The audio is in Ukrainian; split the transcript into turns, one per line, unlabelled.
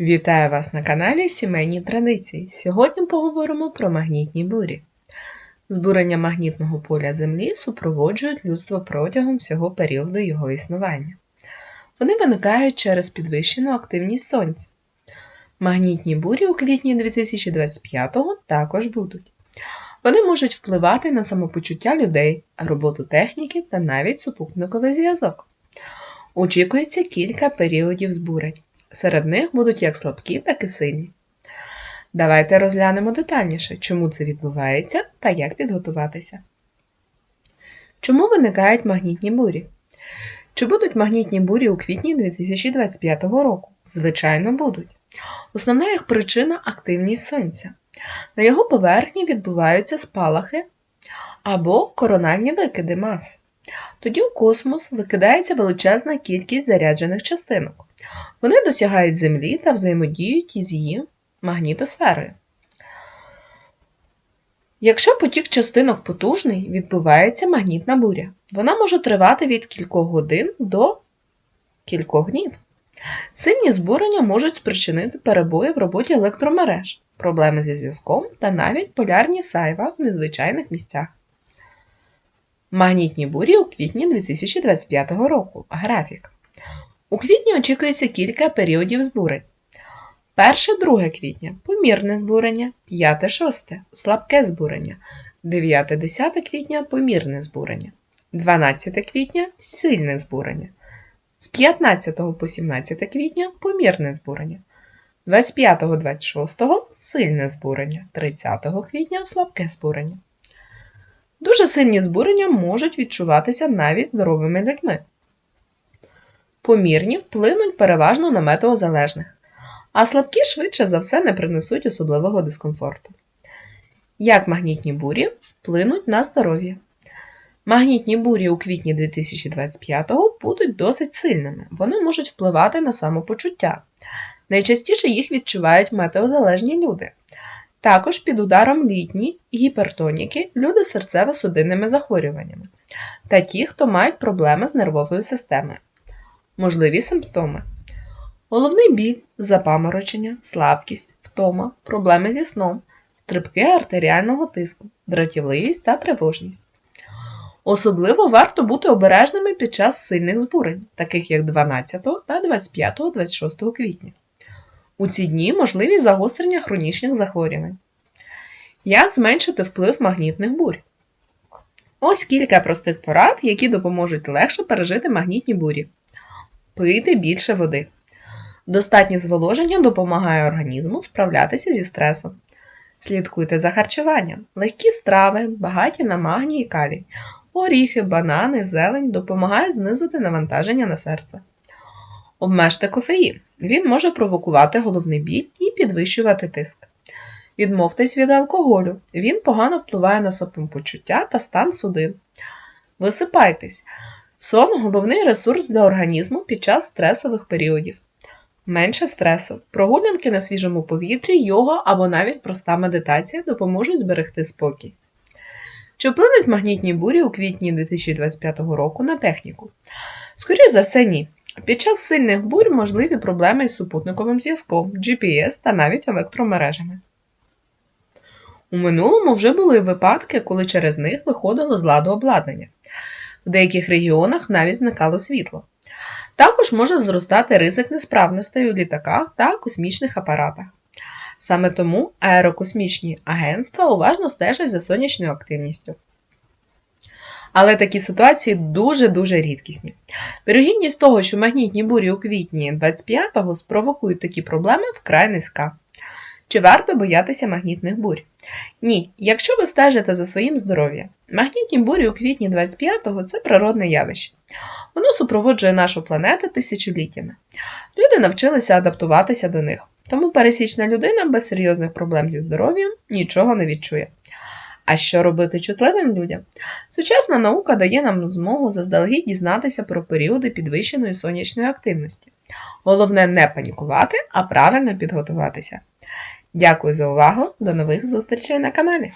Вітаю вас на каналі Сімейні Традиції. Сьогодні поговоримо про магнітні бурі. Збурення магнітного поля Землі супроводжують людство протягом всього періоду його існування. Вони виникають через підвищену активність Сонця. Магнітні бурі у квітні 2025-го також будуть. Вони можуть впливати на самопочуття людей, роботу техніки та навіть супутниковий зв'язок. Очікується кілька періодів збурень. Серед них будуть як слабкі, так і сильні. Давайте розглянемо детальніше, чому це відбувається та як підготуватися. Чому виникають магнітні бурі? Чи будуть магнітні бурі у квітні 2025 року? Звичайно, будуть. Основна їх причина активність Сонця. На його поверхні відбуваються спалахи або корональні викиди мас. Тоді у космос викидається величезна кількість заряджених частинок. Вони досягають Землі та взаємодіють із її магнітосферою. Якщо потік частинок потужний, відбувається магнітна буря. Вона може тривати від кількох годин до кількох днів. Сильні збурення можуть спричинити перебої в роботі електромереж, проблеми зі зв'язком та навіть полярні сайва в незвичайних місцях. Магнітні бурі у квітні 2025 року. Графік. У квітні очікується кілька періодів збурень. 1-2 квітня помірне збурення, 5-6 слабке збурення, 9-10 квітня помірне збурення, 12 квітня сильне збурення, з 15 по 17 квітня помірне збурення, 25-26 сильне збурення, 30 квітня слабке збурення. Дуже сильні збурення можуть відчуватися навіть здоровими людьми. Помірні вплинуть переважно на метеозалежних, а слабкі швидше за все не принесуть особливого дискомфорту. Як магнітні бурі вплинуть на здоров'я? Магнітні бурі у квітні 2025-го будуть досить сильними, вони можуть впливати на самопочуття. Найчастіше їх відчувають метеозалежні люди. Також під ударом літні, гіпертоніки, люди з серцево-судинними захворюваннями та ті, хто мають проблеми з нервовою системою. Можливі симптоми: головний біль, запаморочення, слабкість, втома, проблеми зі сном, стрибки артеріального тиску, дратівливість та тривожність. Особливо варто бути обережними під час сильних збурень, таких як 12 та 25-26 квітня. У ці дні можливі загострення хронічних захворювань. Як зменшити вплив магнітних бурь? Ось кілька простих порад, які допоможуть легше пережити магнітні бурі. Пийте більше води. Достатнє зволоження допомагає організму справлятися зі стресом. Слідкуйте за харчуванням. Легкі страви, багаті на магній і калій. Оріхи, банани, зелень допомагають знизити навантаження на серце. Обмежте кофеїн. Він може провокувати головний біль і підвищувати тиск. Відмовтесь від алкоголю. Він погано впливає на самопочуття та стан судин. Висипайтесь. Сон головний ресурс для організму під час стресових періодів. Менше стресу. Прогулянки на свіжому повітрі, йога або навіть проста медитація допоможуть зберегти спокій. Чи вплинуть магнітні бурі у квітні 2025 року на техніку? Скоріше за все, ні. Під час сильних бурь можливі проблеми із супутниковим зв'язком, GPS та навіть електромережами. У минулому вже були випадки, коли через них виходило з ладу обладнання. В деяких регіонах навіть зникало світло. Також може зростати ризик несправностей у літаках та космічних апаратах. Саме тому аерокосмічні агентства уважно стежать за сонячною активністю. Але такі ситуації дуже-дуже рідкісні. Вірогідність того, що магнітні бурі у квітні 25-го спровокують такі проблеми, вкрай низька. Чи варто боятися магнітних бурь? Ні, якщо ви стежите за своїм здоров'ям. Магнітні бурі у квітні 25-го це природне явище. Воно супроводжує нашу планету тисячоліттями. Люди навчилися адаптуватися до них, тому пересічна людина без серйозних проблем зі здоров'ям нічого не відчує. А що робити чутливим людям? Сучасна наука дає нам змогу заздалегідь дізнатися про періоди підвищеної сонячної активності. Головне не панікувати, а правильно підготуватися. Дякую за увагу! До нових зустрічей на каналі!